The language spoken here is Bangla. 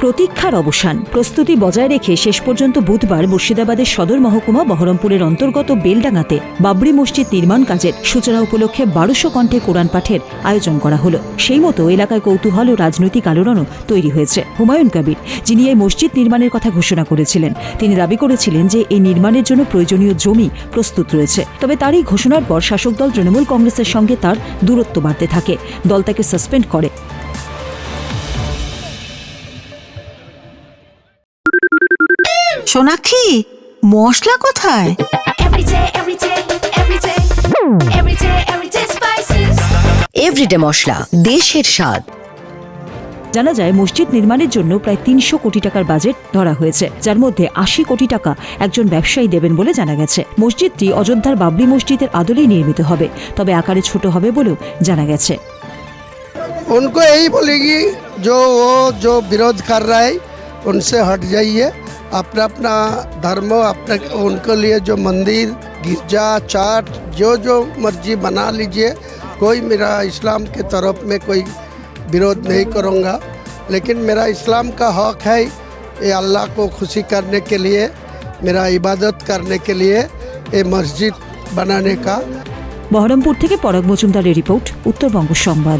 প্রতীক্ষার অবসান। প্রস্তুতি বজায় রেখে শেষ পর্যন্ত বুধবার মুর্শিদাবাদের সদর মহকুমা বহরমপুরের অন্তর্গত বেলডাঙ্গাতে বাবরি মসজিদ নির্মাণ কাজের সূচনা উপলক্ষে বারোশো কণ্ঠে কোরআন পাঠের আয়োজন করা হলো। সেই মতো এলাকায় কৌতূহল ও রাজনৈতিক আলোড়নও তৈরি হয়েছে। হুমায়ুন কবির, যিনি এই মসজিদ নির্মাণের কথা ঘোষণা করেছিলেন, তিনি দাবি করেছিলেন যে এই নির্মাণের জন্য প্রয়োজনীয় জমি প্রস্তুত রয়েছে। তবে তারই ঘোষণার পর শাসক দল তৃণমূল কংগ্রেসের সঙ্গে তার দূরত্ব বাড়তে থাকে। দল তাকে সাসপেন্ড করে। সোনাক্ষী মশলা কোথায় Every day, every day, every day, every day, every day spices. Everyday মশলা দেশের স্বাদ জানা যায় মসজিদ নির্মাণের জন্য প্রায় তিনশো কোটি টাকার বাজেট ধরা হয়েছে যার মধ্যে আশি কোটি টাকা একজন ব্যবসায়ী দেবেন বলে জানা গেছে মসজিদটি অযোধ্যার বাবরি মসজিদের আদলেই নির্মিত হবে তবে আকারে ছোট হবে বলেও জানা গেছে उनको यही बोलेगी जो वो जो विरोध कर रहा है उनसे हट जाइए अपना अपना धर्म अपने उनके लिए जो मंदिर गिरजा चाट जो जो मर्जी बना लीजिए कोई मेरा इस्लाम के तरफ में कोई विरोध नहीं करूँगा लेकिन मेरा इस्लाम का हक है ये अल्लाह को खुशी करने के लिए मेरा इबादत करने के लिए ये मस्जिद बनाने का বহরমপুর থেকে পরাগ মজুমদারের রিপোর্ট উত্তরবঙ্গ সংবাদ